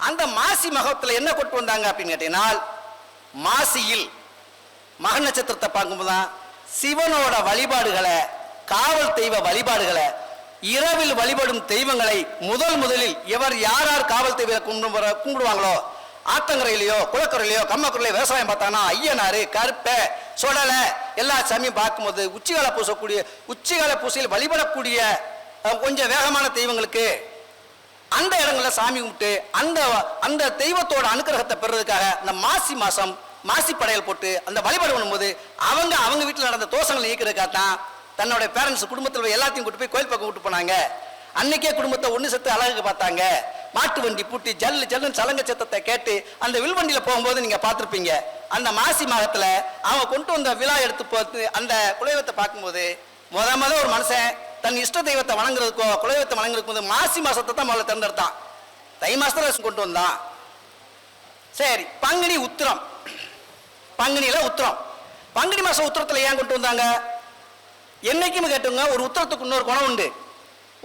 அந்த மாசி மகத்தில் என்ன கொண்டு வந்தாங்க அப்படின்னு கேட்டீங்கன்னா மாசியில் மக நட்சத்திரத்தை பார்க்கும்போது தான் சிவனோட வழிபாடுகளை காவல் தெய்வ வழிபாடுகளை இரவில் வழிபடும் தெய்வங்களை முதல் முதலில் எவர் யார் யார் காவல் தெய்வ கும்பிடுவாங்களோ ஆத்தங்கரையிலையோ குளக்கரையிலையோ கம்மக்குறையிலையோ விவசாயம் பார்த்தாங்கன்னா ஐயனாரு கருப்பை சுடலை எல்லா சாமியும் பார்க்கும்போது உச்சிகால பூசக்கூடிய உச்சிகால பூசையில் வழிபடக்கூடிய கொஞ்சம் வேகமான தெய்வங்களுக்கு அந்த இடங்களில் சாமி கும்பிட்டு அந்த அந்த தெய்வத்தோட அனுக்கிரகத்தை பெறுறதுக்காக இந்த மாசி மாதம் மாசி படையல் போட்டு அந்த வழிபாடு பண்ணும்போது அவங்க அவங்க வீட்டில் நடந்த தோஷங்களை நீக்கிறதுக்காக தான் தன்னுடைய பேரண்ட்ஸ் குடும்பத்தில் எல்லாத்தையும் கூட்டு போய் கோயில் பக்கம் கூட்டு போனாங்க. அன்னைக்கே குடும்பத்தை ஒன்று செத்து அழகுக்கு பார்த்தாங்க. மாட்டு வண்டி பூட்டி ஜல்லு ஜல்லுன்னு சலங்க சத்தத்தை கேட்டு அந்த வில்வண்டியில போகும்போது நீங்கள் பார்த்துருப்பீங்க. அந்த மாசி மாதத்தில் அவன் கொண்டு வந்த விழா எடுத்து போத்து அந்த குலதெய்வத்தை பார்க்கும்போது முத முத ஒரு மனுஷன் தன் இஷ்ட தெய்வத்தை வணங்குறதுக்கோ குலதெய்வத்தை வணங்குறதுக்கு மாசி மாதத்தை தான் முதல்ல தேர்ந்தெடுத்தான். தை மாதத்தில் கொண்டு வந்தான். சரி பங்குனி உத்திரம். பங்குனியில் உத்திரம். பங்குனி மாதம் உத்திரத்தில் ஏன் கொண்டு வந்தாங்க? என்னைக்குமே கேட்டுங்க ஒரு உத்திரத்துக்கு இன்னொரு குணம் உண்டு.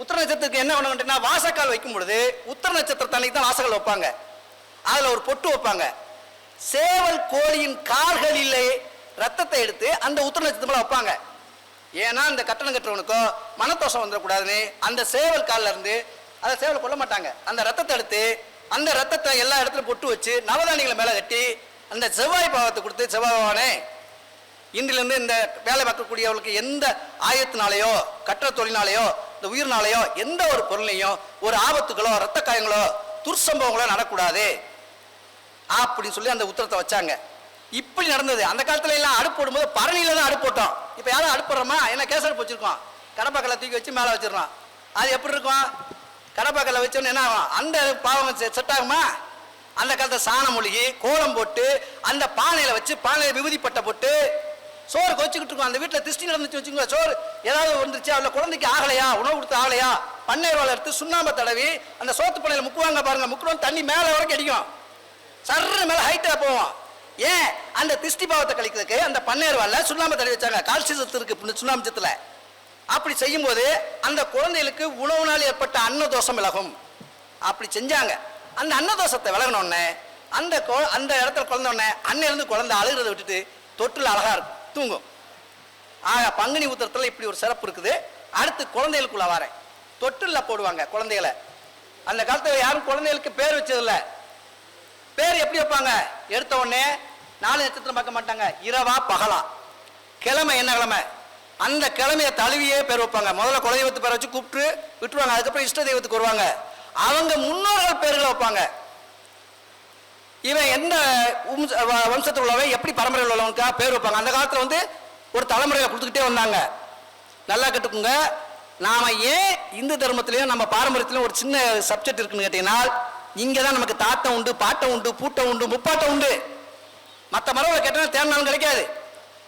உத்தர நட்சத்திரத்துக்கு என்ன குணம் வாசக்கால் வைக்கும் பொழுது உத்தர நட்சத்திரத்தன்னைக்கு தான் வாசக்கால் வைப்பாங்க. அதில் ஒரு பொட்டு வைப்பாங்க. சேவல் கோழியின் கால்களிலே ரத்தத்தை எடுத்து அந்த உத்தர நட்சத்திரத்தில் வைப்பாங்க. ஏன்னா அந்த கட்டணம் கட்டுறவனுக்கோ மனத்தோஷம் வந்துடக்கூடாதுன்னு அந்த சேவல் கால்ல இருந்து அதை சேவல் கொல்ல மாட்டாங்க. அந்த ரத்தத்தை எடுத்து அந்த ரத்தத்தை எல்லா இடத்துலையும் பொட்டு வச்சு நவதானியங்களை மேலே கட்டி அந்த செவ்வாய் பாவத்தை கொடுத்து செவ்வாய் பகவானே இன்றிலிருந்து இந்த வேலை பார்க்கக்கூடியவர்களுக்கு எந்த ஆயத்தினாலேயோ கற்ற தொழிலாலேயோ இந்த உயிர்னாலேயோ எந்த ஒரு பொருளையும் ஒரு ஆபத்துகளோ ரத்த காயங்களோ துர்சம்பவங்களோ நடக்கூடாது. அப்படின்னு சொல்லி அந்த உத்தரத்தை வச்சாங்க. இப்படி நடந்தது. அந்த காலத்துல எல்லாம் அடுப்பு போடும்போது பரணியில தான் அடுப்பு போட்டோம். இப்போ யாரும் அடுப்பு என்ன கேஸ் அடுப்பு வச்சிருக்கோம் கடப்பாக்கல்ல தூக்கி வச்சு மேலே வச்சிடறோம். அது எப்படி இருக்கும்? கடப்பாக்கல்ல வச்சோன்னு என்ன ஆகும்? அந்த பாவம் செட் ஆகுமா? அந்த காலத்தை சாணம் ஒழுகி கோலம் போட்டு அந்த பானையில வச்சு பானையில விபூதி பட்டை போட்டு சோறு கொச்சுக்கிட்டு இருக்கோம். அந்த வீட்டில் திருஷ்டி நடந்துச்சு வச்சுக்கோங்க. சோறு ஏதாவது வந்துருச்சு அதில் குழந்தைக்கு ஆகலையா? உணவு கொடுத்து ஆகலையா? பண்ணை எடுத்து சுண்ணாம்பை தடவி அந்த சோத்து பண்ணையில் முக்குவாங்க பாருங்க. முக்குறோம் தண்ணி மேலே வரைக்கும் அடிக்கும். சர்ற மேலே ஹைட்டாக போவோம். ஏன்? அந்த திஷ்டி பாவத்தை கழிக்கிறதுக்கு அந்த பன்னீர் வால்ல சுண்ணாம்பு தடவி வச்சாங்க. கால்சி சத்து இருக்கு சுண்ணாம்பத்தில் அப்படி செய்யும்போது அந்த குழந்தைகளுக்கு உணவுனால் ஏற்பட்ட அன்னதோஷம் விலகும். அப்படி செஞ்சாங்க. அந்த அன்னதோஷத்தை விலகினோடனே அந்த அந்த இடத்துல குழந்த உடனே அன்னையிலேருந்து குழந்தை அழுகிறத விட்டுட்டு தொட்டில் அழகாக இருக்கும். தூங்கும். ஆக பங்குனி உத்திரத்துல இப்படி ஒரு சிறப்பு இருக்குது. அடுத்து குழந்தைகளுக்குள்ள வரேன். தொட்டில்ல போடுவாங்க குழந்தைகளை. அந்த காலத்தில் யாரும் குழந்தைகளுக்கு பேர் வச்சதில்லை. பேர் எப்படி வைப்பாங்க? எடுத்த உடனே நாலு நட்சத்திரம் பார்க்க மாட்டாங்க. இரவா பகலா. கிழமை என்ன கிழமை? அந்த கிழமையை தழுவியே பேர் வைப்பாங்க. முதல்ல குலதெய்வத்து பேரை வச்சு கூப்பிட்டு விட்டுருவாங்க. அதுக்கப்புறம் இஷ்ட தெய்வத்துக்கு வருவாங்க. அவங்க முன்னோர்கள் பேர்களை வைப்பாங்க. இவன் எந்த வ- வம்சத்தில் உள்ளவன் எப்படி பரம்பரையில் உள்ளவனுக்கா பேர் வைப்பாங்க? அந்த காலத்தில் வந்து ஒரு தலைமுறையை கொடுத்துக்கிட்டே வந்தாங்க. நல்லா கேட்டுக்குங்க நாம் ஏன் இந்து தர்மத்திலையும் நம்ம பாரம்பரியத்திலையும் ஒரு சின்ன சப்ஜெக்ட் இருக்குன்னு கேட்டீங்கன்னால் இங்கே தான் நமக்கு தாத்தம் உண்டு பாட்டம் உண்டு பூட்டம் உண்டு முப்பாட்டம் உண்டு. மற்ற மரங்களை கேட்டால் தேர்னாலும் கிடைக்காது.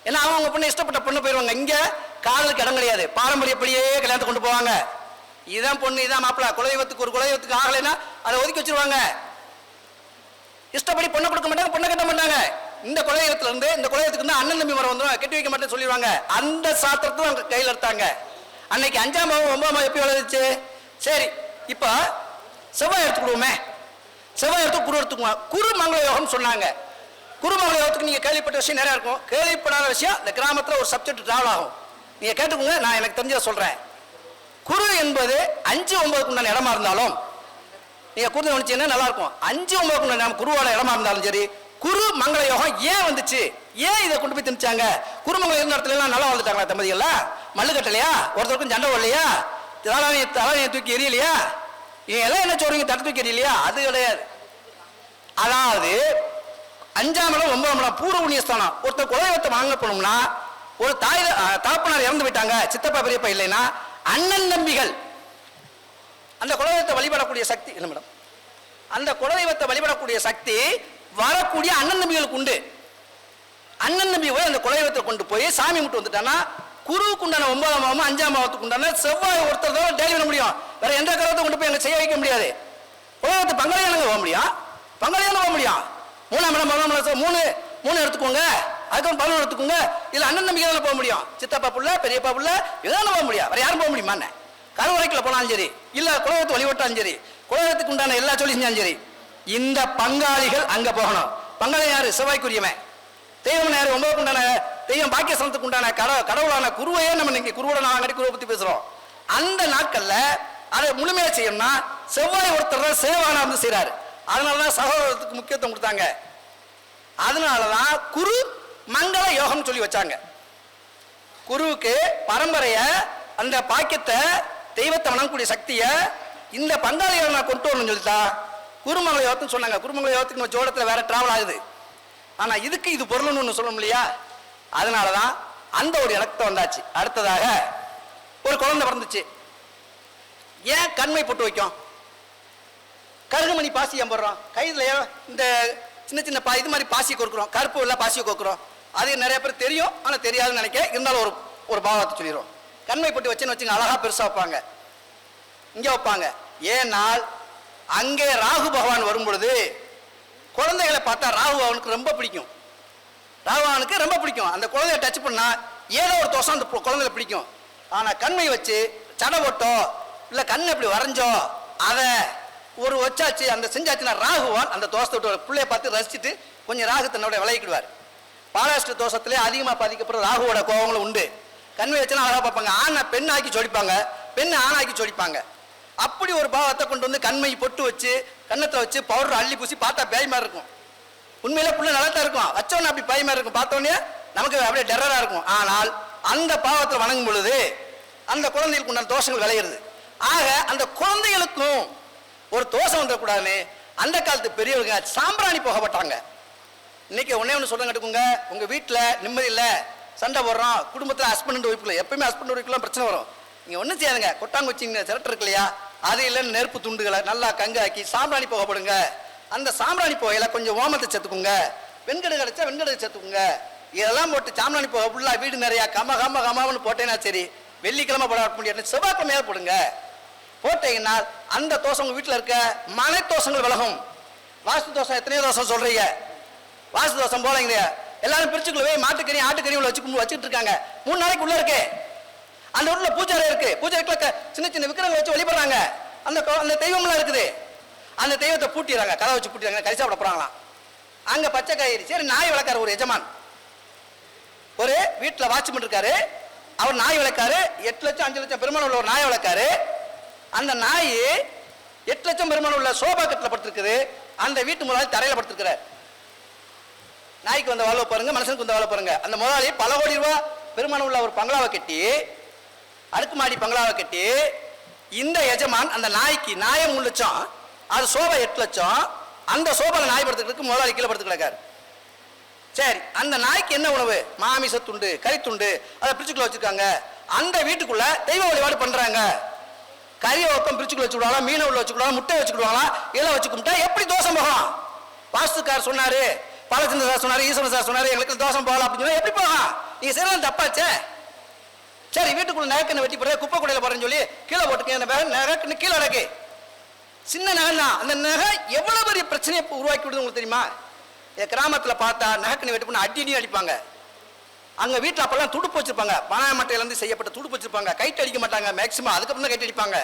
ஏன்னா அவங்க அவங்க பொண்ணு இஷ்டப்பட்ட பொண்ணு போயிடுவாங்க இங்கே காதலுக்கு இடம் கிடையாது. பாரம்பரியப்படியே கல்யாணத்தை கொண்டு போவாங்க. இதுதான் பொண்ணு இதான் மாப்பிள்ளை. குலதெய்வத்துக்கு ஒரு குலதெய்வத்துக்கு ஆகலைன்னா அதை ஒதுக்கி வச்சிருவாங்க. இஷ்டப்படி பொண்ணை கொடுக்க மாட்டாங்க பொண்ணை கட்ட மாட்டாங்க. இந்த குலதெய்வத்துல இருந்து இந்த குலதெய்வத்துக்கு வந்து அண்ணன் தம்பி மரம் வந்துடும் கட்டி வைக்க மாட்டேன்னு சொல்லிடுவாங்க. அந்த சாத்திரத்தை அவங்க கையில் எடுத்தாங்க. அன்னைக்கு அஞ்சாம் பாவம் ஒன்பதாம் பாவம் எப்படி வளர்ந்துச்சு? சரி இப்போ செவ்வாய் எடுத்துக்கிடுவோமே செவ்வாய் எடுத்து குரு எடுத்துக்குவோம் குரு மங்கள யோகம்னு சொன்னாங்க. குரு மங்கள யோகத்துக்கு நீங்கள் கேள்விப்பட்ட விஷயம் நிறையா இருக்கும். கேள்விப்படாத விஷயம் இந்த கிராமத்தில் ஒரு சப்ஜெக்ட் டிராவல் ஆகும். நீங்கள் கேட்டுக்கோங்க நான் எனக்கு தெரிஞ்சதை சொல்கிறேன் குரு என்பது அஞ்சு ஒன்பதுக்கு உண்டான இடமா இருந்தாலும் நீங்க குரு கவனிச்சீங்கன்னா நல்லா இருக்கும் அஞ்சு ஒன்பதுக்கு நம்ம குருவோட இடமா இருந்தாலும் சரி குரு மங்கள யோகம் ஏன் வந்துச்சு? ஏன் இதை கொண்டு போய் திணிச்சாங்க? குருமங்கலம் இருந்த இடத்துல எல்லாம் நல்லா வாழ்ந்துட்டாங்களா தம்பதிகளா மல்லு கட்டலையா ஒருத்தருக்கும் சண்டை வரலையா தலைவனையை தலைவனையை தூக்கி எரியலையா எல்லாம் என்ன சொல்றீங்க? தட்டு தூக்கி எரியலையா அது கிடையாது. அதாவது அஞ்சாம் இடம் ஒன்பதாம் இடம் பூர்வ புண்ணியஸ்தானம். ஒருத்தர் குலதெய்வத்தை வாங்க போனோம்னா ஒரு தாய் அஹ், தகப்பனார் இறந்து போயிட்டாங்க சித்தப்பா பெரியப்பா இல்லைன்னா அண்ணன் தம்பிகள் அந்த குலதெய்வத்தை வழிபடக்கூடிய சக்தி என்ன மேடம்? அந்த குலதெய்வத்தை வழிபடக்கூடிய சக்தி வரக்கூடிய அண்ணன் தம்பிகளுக்கு உண்டு. அண்ணன் தம்பி போய் அந்த குலதெய்வத்தை கொண்டு போய் சாமி மட்டும் வந்துட்டான்னா குருவுக்கு உண்டான ஒன்பதாம் மாவம் அஞ்சாம் மாவத்துக்கு உண்டான செவ்வாய் ஒருத்தர் தான் டெய்லி பண்ண முடியும். வேற எந்த கிரகத்தை கொண்டு போய் அங்க செய்ய வைக்க முடியாது. குலதெய்வத்தை பங்காளியானங்க போக முடியும். பங்காளியான போக முடியும். மூணாம் இடம் பதினொன்றாம் இடம், மூணு மூணு எடுத்துக்கோங்க. அதுக்கப்புறம் பதினொன்று எடுத்துக்கோங்க. இதில் அண்ணன் நம்பிக்கை போக முடியும். சித்தப்பா புள்ள பெரியப்பா புள்ள இதான போக முடியும். வேற யாரும் போக முடியுமா என்ன கருவறைக்குள்ள போனாலும் சரி இல்லை குலதெய்வத்தை வழிபட்டாலும் சரி குலதெய்வத்துக்கு உண்டான எல்லா சொல்லி செஞ்சாலும் சரி இந்த பங்காளிகள் அங்கே போகணும். பங்காளி யார்? செவ்வாய்க்குரியவன். தெய்வம் யார்? ஒன்பதுக்கு உண்டான தெய்வம் பாக்கியஸ்தலத்துக்கு உண்டான கட கடவுளான குருவையே நம்ம இன்னைக்கு குருவோட நாங்கள் குருவை பற்றி பேசுகிறோம் அந்த நாட்களில் அதை முழுமையாக செய்யணும்னா செவ்வாய் ஒருத்தர் தான் சேவானா வந்து செய்கிறாரு அதனால தான் சகோதரத்துக்கு முக்கியத்துவம் கொடுத்தாங்க. அதனால தான் குரு மங்கள யோகம் சொல்லி வச்சாங்க. குருவுக்கு பரம்பரைய அந்த பாக்கியத்தை தெய்வத்தை வணங்கக்கூடிய சக்தியை இந்த பங்காளிகளை நான் கொண்டு வரணும்னு சொல்லிட்டா குருமங்கல யோகத்துன்னு சொன்னாங்க. குருமங்கல யோகத்துக்கு நம்ம ஜோடத்தில் வேற டிராவல் ஆகுது. ஆனால் இதுக்கு இது பொருள்னு ஒன்று சொல்லணும் இல்லையா? அதனால தான் அந்த ஒரு இலக்கத்தை வந்தாச்சு. அடுத்ததாக ஒரு குழந்தை பிறந்துச்சு. ஏன் கண்மை போட்டு வைக்கும்? கருகுமணி பாசி போடுறோம்? கையில் இந்த சின்ன சின்ன பா இது மாதிரி பாசி கொடுக்குறோம் கருப்பு இல்லை பாசியை கொடுக்குறோம் அது நிறைய பேர் தெரியும். ஆனால் தெரியாதுன்னு நினைக்க. இருந்தாலும் ஒரு ஒரு பாவத்தை சொல்லிடுறோம். கண்மை போட்டு வச்சுன்னு வச்சுங்க அழகா பெருசா வைப்பாங்க. இங்கே வைப்பாங்க. ஏனால் அங்கே ராகு பகவான் வரும்பொழுது குழந்தைகளை பார்த்தா ராகு அவனுக்கு ரொம்ப பிடிக்கும். ராகுவானுக்கு ரொம்ப பிடிக்கும். அந்த குழந்தைய டச் பண்ணா ஏதோ ஒரு தோஷம் அந்த குழந்தைய பிடிக்கும். ஆனா கண்மை வச்சு சடை போட்டோ இல்ல கண் அப்படி வரைஞ்சோ அதை ஒரு வச்சாச்சு அந்த செஞ்சாச்சுன்னா ராகுவான் அந்த தோசத்தை விட்டு பிள்ளைய பார்த்து ரசிச்சுட்டு கொஞ்சம் ராகு தன்னோட விளையிக்கிடுவார் பாலாஷ்ட தோஷத்திலே அதிகமாக பாதிக்கப்படுற ராகுவோட கோபங்களும் உண்டு. கண்மை வச்சுனா அழகா பார்ப்பாங்க. ஆணை பெண் ஆக்கி சொடிப்பாங்க பெண் ஆணாக்கி சொடிப்பாங்க அப்படி ஒரு பாவத்தை கொண்டு வந்து கண்மை பொட்டு வச்சு கன்னத்தில் வச்சு பவுடர் அள்ளி பூசி பார்த்தா பேய் மாதிரி இருக்கும். உண்மையில புள்ள நல்லா தான் இருக்கும். வச்சோன்னே அப்படி பயமா இருக்கும். பார்த்தோன்னே நமக்கு அப்படியே டெரராக இருக்கும். ஆனால் அந்த பாவத்தை வணங்கும் பொழுது அந்த குழந்தைகளுக்கு உண்டான தோஷங்கள் விளையிறது. ஆக அந்த குழந்தைகளுக்கும் ஒரு தோஷம் வந்துடக்கூடாதுன்னு அந்த காலத்து பெரியவங்க சாம்பிராணி போகப்பட்டாங்க. இன்னைக்கு ஒன்னே ஒன்று சொல்லுங்க கட்டுக்குங்க. உங்கள் வீட்டில் நிம்மதி இல்லை. சண்டை போடுறோம் குடும்பத்தில் ஹஸ்பண்ட் ஒய்ஃபில் எப்பயுமே ஹஸ்பண்ட் ஒய்ஃப்லாம் பிரச்சனை வரும். நீங்கள் ஒன்றும் செய்யாதுங்க. கொட்டாங்குச்சிங்க சிரட்டு இருக்கு இல்லையா? அது இல்லைன்னு நெருப்பு துண்டுகளை நல்லா கங்கு ஆக்கி சாம்பிராணி போகப்படுங்க அந்த சாம்பிராணி புகையில் கொஞ்சம் ஓமத்தை சேர்த்துக்குங்க. வெண்கடு கிடச்சா வெண்கடு சேர்த்துக்குங்க. இதெல்லாம் போட்டு சாம்பிராணி புகை ஃபுல்லாக வீடு நிறையா கம கம கமான்னு போட்டேன்னா சரி வெள்ளிக்கிழமை போட முடியாது. செவ்வாய்க்கிழமையாக போடுங்க. போட்டீங்கன்னா அந்த தோசை உங்கள் வீட்டில் இருக்க மனை தோஷங்கள் விலகும். வாஸ்து தோசம் எத்தனையோ தோசம் சொல்கிறீங்க வாசு தோசம் போலங்க எல்லாரும் பிரிச்சுக்குள்ள போய் மாட்டுக்கறி ஆட்டுக்கறி உள்ள வச்சு வச்சுட்டு இருக்காங்க. மூணு நாளைக்கு உள்ள இருக்கு. அந்த ஊர்ல பூஜை அறை இருக்கு பூஜை சின்ன சின்ன விக்கிரங்களை வச்சு வழிபடுறாங்க. அந்த அந்த தெய்வம்லாம் இருக்குது. அந்த தெய்வத்தை பூட்டிடுறாங்க. கதை வச்சு பூட்டிடுறாங்க. கறி சாப்பிட போறாங்களாம். அங்க பச்சை காய்கறி. சரி நாய் வளர்க்காரு ஒரு எஜமான். ஒரு வீட்டில் வாட்ச்மேன் இருக்காரு. அவர் நாய் வளர்க்காரு. எட்டு லட்சம் அஞ்சு லட்சம் பெருமாள் உள்ள ஒரு நாய் வளர்க்காரு. அந்த நாய் எட்டு லட்சம் பெருமாள் உள்ள சோபா கட்டில் படுத்திருக்குது. அந்த வீட்டு முதலாளி தரையில படுத்திருக்கிறார். நாய்க்கு வந்த வாழ்வை பாருங்க மனுஷனுக்கு வந்த வாழ்வை பாருங்க அந்த முதலாளி பல கோடி ரூபாய் பெருமானம் உள்ள ஒரு பங்களாவை கட்டி அடுக்குமாடி பங்களாவை கட்டி இந்த எஜமான் அந்த நாய்க்கு நாயை மூணு லட்சம் அது சோபா எட்டு லட்சம் அந்த சோபால நாய் படுத்துக்கிறதுக்கு முதலாளி கீழே படுத்து கிடக்காரு சரி அந்த நாய்க்கு என்ன உணவு? மாமிசத்துண்டு கறித்துண்டு அதை பிரிச்சுக்குள்ள வச்சிருக்காங்க. அந்த வீட்டுக்குள்ள தெய்வ வழிபாடு பண்றாங்க. கறியை ஒப்பம் பிரிச்சுக்குள்ள வச்சு விடுவாங்களா மீனை உள்ள வச்சுக்கிடுவாங்களா முட்டை வச்சுக்கிடுவாங்களா இதெல்லாம் வச்சுக்கிட்டா எப்படி தோசை போகும் வாஸ்துக்கார் சொன்னாரு பாலச்சந்திர சார் சொன்னார் ஈஸ்வரன் சார் சொன்னார் எங்களுக்கு தோஷம் போகலாம் அப்படின்னு சொன்னா எப்படி போகலாம் நீ செய்யறது தப்பாச்சே. சரி வீட்டுக்குள்ள நகைக்கண்ணை வெட்டி போடுற குப்பை குடையில போடுறேன்னு சொல்லி கீழே போட்டுக்க அந்த நகை நகைக்கண்ணு கீழே அடக்கு. சின்ன நகை தான் அந்த நகை எவ்வளவு பெரிய பிரச்சனையை உருவாக்கி விடுது உங்களுக்கு தெரியுமா? என் கிராமத்தில் பார்த்தா நகைக்கண்ணை வெட்டி பண்ண அடி அடி அடிப்பாங்க. அங்கே வீட்டில் அப்பெல்லாம் துடுப்பு வச்சிருப்பாங்க. பனாய மட்டையிலேருந்து செய்யப்பட்ட துடுப்பு வச்சிருப்பாங்க. கைட்டு அடிக்க மாட்டாங்க மேக்சிமம் அதுக்கப்புறம் தான் கைட்டு அடிப்பாங்க.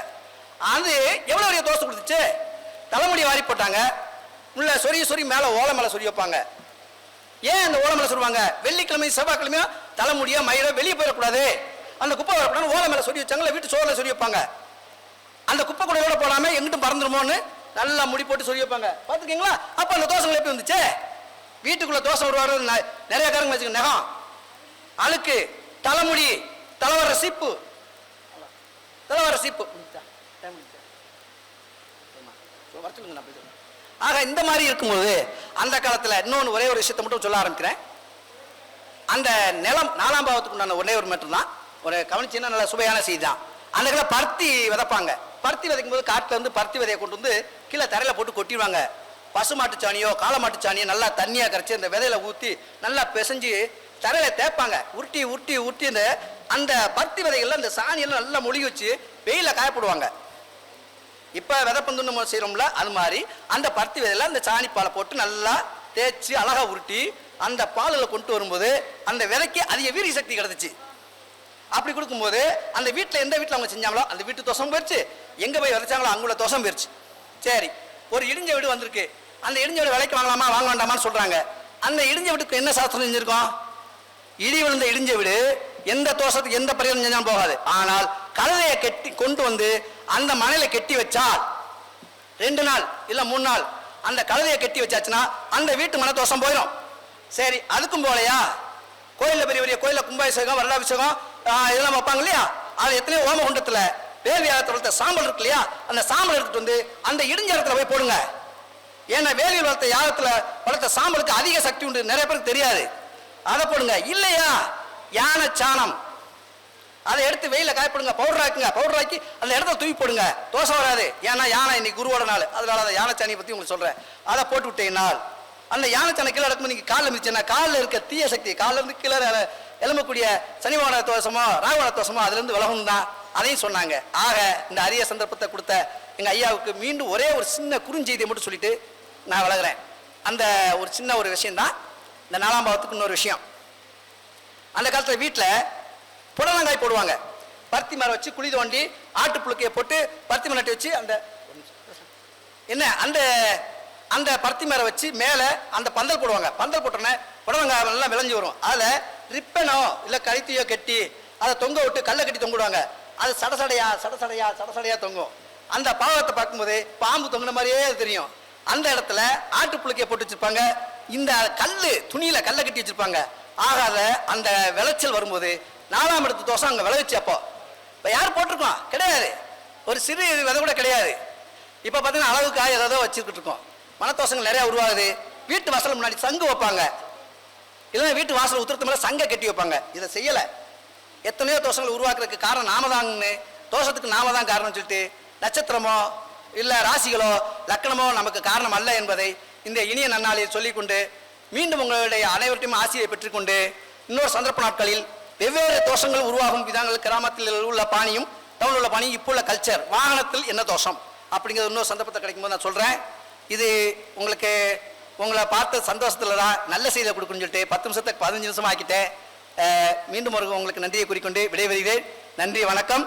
அது எவ்வளோ பெரிய தோசை கொடுத்துச்சு? தலைமுடி வாரி போட்டாங்க. உள்ள சொரிய சொறி மேல ஓலை மேல சொறி வைப்பாங்க. ஏன் அந்த ஓலை மேல சொல்லுவாங்க வெள்ளிக்கிழமை செவ்வாய்க்கிழமையும் தலைமுடியா மயிரோ வெளியே போயிடக்கூடாது. அந்த குப்பை வரக்கூடாது ஓலை மேல சொறி வச்சாங்களா வீட்டு சோறுல சொறி வைப்பாங்க. அந்த குப்பை கூடையோட போடாம எங்கிட்டும் பறந்துருமோன்னு நல்லா முடி போட்டு சொல்லி வைப்பாங்க. பார்த்துருக்கீங்களா? அப்போ அந்த தோசைகள் எப்படி வந்துச்சு? வீட்டுக்குள்ள தோசை வருவாரு நிறைய காரங்க வச்சுக்க நகம் அழுக்கு தலைமுடி தலைவர சீப்பு. தலைவர சீப்பு. ஆக இந்த மாதிரி இருக்கும்போது அந்த காலத்தில் இன்னொன்று ஒரே ஒரு விஷயத்தை மட்டும் சொல்ல ஆரம்பிக்கிறேன். அந்த நிலம் நாலாம் பாவத்துக்கு உண்டான ஒரே ஒரு மட்டும் தான். ஒரு கவனிச்சுன்னா நல்ல சுவையான செய்தி தான். அந்த கால பருத்தி விதைப்பாங்க. பருத்தி விதைக்கும் போது காட்டில் இருந்து பருத்தி விதையை கொண்டு வந்து கீழே தரையில் போட்டு கொட்டிடுவாங்க. பசுமாட்டு சாணியோ காளமாட்டு சாணியோ நல்லா தண்ணியாக கரைச்சி அந்த விதையில ஊற்றி நல்லா பிசைஞ்சு தரையில தேய்ப்பாங்க. உருட்டி உருட்டி உருட்டி அந்த அந்த பருத்தி விதைகள்ல அந்த சாணியெல்லாம் நல்லா மொழி வச்சு வெயில காயப்படுவாங்க. இப்போ விதைப்பந்து செய்கிறோம்ல அது மாதிரி அந்த பருத்தி விதையில் அந்த சாணிப்பாலை போட்டு நல்லா தேய்ச்சி அழகா உருட்டி அந்த பாலில் கொண்டு வரும்போது அந்த விதைக்கு அதிக வீரிய சக்தி கிடைச்சிச்சு. அப்படி கொடுக்கும்போது அந்த வீட்டில் எந்த வீட்டில் அவங்க செஞ்சாங்களோ அந்த வீட்டு தோசம் போயிடுச்சு எங்கே போய் விதைச்சாங்களோ அங்குள்ள தோசம் போயிடுச்சு சரி ஒரு இடிஞ்ச வீடு வந்திருக்கு. அந்த இடிஞ்ச வீடு விலைக்கு வாங்கலாமா வாங்க வேண்டாமான்னு சொல்கிறாங்க அந்த இடிஞ்ச வீட்டுக்கு என்ன சாஸ்திரம் செஞ்சுருக்கோம்? இடி விழுந்த இடிஞ்ச வீடு எந்த தோசத்துக்கு எந்த பரிகாரம் செஞ்சாலும் போகாது. ஆனால் கழுதையை கெட்டி கொண்டு வந்து அந்த மனையில கெட்டி வச்சால் ரெண்டு நாள் இல்ல மூணு நாள் அந்த கழுதையை கெட்டி வச்சாச்சுன்னா அந்த வீட்டு மன தோஷம் போயிடும் சரி அதுக்கும் போலையா? கோயிலில் பெரிய பெரிய கோயிலில் கும்பாபிஷேகம் வருடாபிஷேகம் இதெல்லாம் வைப்பாங்க இல்லையா? அது எத்தனையோ ஓம குண்டத்துல வேவி வளர்த்த சாம்பல் இருக்கு இல்லையா? அந்த சாம்பல் எடுத்துட்டு வந்து அந்த இடிஞ்ச இடத்துல போய் போடுங்க. ஏன்னா வேலியில் வளர்த்த யாகத்தில் வளர்த்த சாம்பலுக்கு அதிக சக்தி உண்டு. நிறைய பேருக்கு தெரியாது. அதை போடுங்க. இல்லையா? யானை சாணம். அதை எடுத்து வெயில காயப்படுங்க பவுடர் ஆக்குங்க பவுடர் ஆக்கி அந்த இடத்துல தூக்கி போடுங்க. தோசை வராது. ஏன்னா யானை இன்னைக்கு குருவோட நாள். அதனால அதை யானை சாணியை பத்தி உங்களுக்கு சொல்றேன். அதை போட்டு விட்டீங்கனால் அந்த யானை சாணை கீழே இடத்துல நீங்க காலில் மிதிச்சேன்னா காலில் இருக்க தீய சக்தி காலில் இருந்து கீழே எல- எலும்பக்கூடிய சனிவான தோஷமோ ராகவன தோஷமோ அதுலேருந்து விலகும் தான் அதையும் சொன்னாங்க. ஆக இந்த அரிய சந்தர்ப்பத்தை கொடுத்த எங்கள் ஐயாவுக்கு மீண்டும் ஒரே ஒரு சின்ன குறுஞ்செய்தியை மட்டும் சொல்லிட்டு நான் விலகிறேன். அந்த ஒரு சின்ன ஒரு விஷயம் தான் இந்த நாலாம் பாவத்துக்கு இன்னொரு விஷயம். அந்த காலத்தில் வீட்டில் புடலங்காய் போடுவாங்க. பருத்தி மரம் வச்சு குழி தோண்டி ஆட்டு புழுக்கையை போட்டு பருத்தி மரம் நட்டி வச்சு அந்த என்ன அந்த அந்த பருத்தி மரம் வச்சு மேலே அந்த பந்தல் போடுவாங்க. பந்தல் போட்டோன்னே புடலங்காய் எல்லாம் விளைஞ்சு வரும். அதில் ரிப்பனோ இல்லை கழுத்தையோ கட்டி அதை தொங்க விட்டு கல்லை கட்டி தொங்கிடுவாங்க. அது சடசடையா சடசடையா சடசடையா தொங்கும். அந்த பாவத்தை பார்க்கும்போது பாம்பு தொங்கின மாதிரியே தெரியும். அந்த இடத்துல ஆட்டு புழுக்கையை போட்டு வச்சிருப்பாங்க. இந்த கல் துணியில் கல்லை கட்டி வச்சிருப்பாங்க. ஆகாத அந்த விளைச்சல் வரும்போது நாலாம் இடத்து தோசை அங்கே விளைவிச்சு அப்போ. இப்போ யார் போட்டிருக்கோம் கிடையாது. ஒரு சிறு விதை கூட கிடையாது. இப்போ பார்த்தீங்கன்னா அளவுக்காக ஏதோ வச்சுக்கிட்டு இருக்கோம். மனத்தோசங்கள் நிறையா உருவாகுது. வீட்டு வாசல் முன்னாடி சங்கு வைப்பாங்க. இல்லைன்னா வீட்டு வாசல் உத்திரத்து மேலே சங்கை கட்டி வைப்பாங்க. இதை செய்யலை. எத்தனையோ தோஷங்கள் உருவாக்குறதுக்கு காரணம் நாம தான்னு. தோஷத்துக்கு நாம தான் காரணம் சொல்லிட்டு நட்சத்திரமோ இல்லை ராசிகளோ லக்கணமோ நமக்கு காரணம் அல்ல என்பதை இந்த இனிய நன்னாளில் சொல்லிக்கொண்டு மீண்டும் உங்களுடைய அனைவர்ட்டையும் ஆசையை பெற்றுக்கொண்டு இன்னொரு சந்தர்ப்ப நாட்களில் வெவ்வேறு தோஷங்கள் உருவாகும் விதங்கள் கிராமத்தில் உள்ள பாணியும் டவுனில் உள்ள பாணியும் இப்போ உள்ள கல்ச்சர் வாகனத்தில் என்ன தோஷம்? அப்படிங்கிறது இன்னொரு சந்தர்ப்பத்தை கிடைக்கும்போது நான் சொல்கிறேன் இது உங்களுக்கு உங்களை பார்த்த சந்தோஷத்தில் தான் நல்ல செய்தியை கொடுக்குன்னு சொல்லிட்டு பத்து நிமிஷத்துக்கு பதினஞ்சு நிமிஷம் ஆக்கிட்டேன் மீண்டும் ஒரு உங்களுக்கு நன்றியை குறிக்கொண்டு விடைபெறுகிறேன். நன்றி வணக்கம்.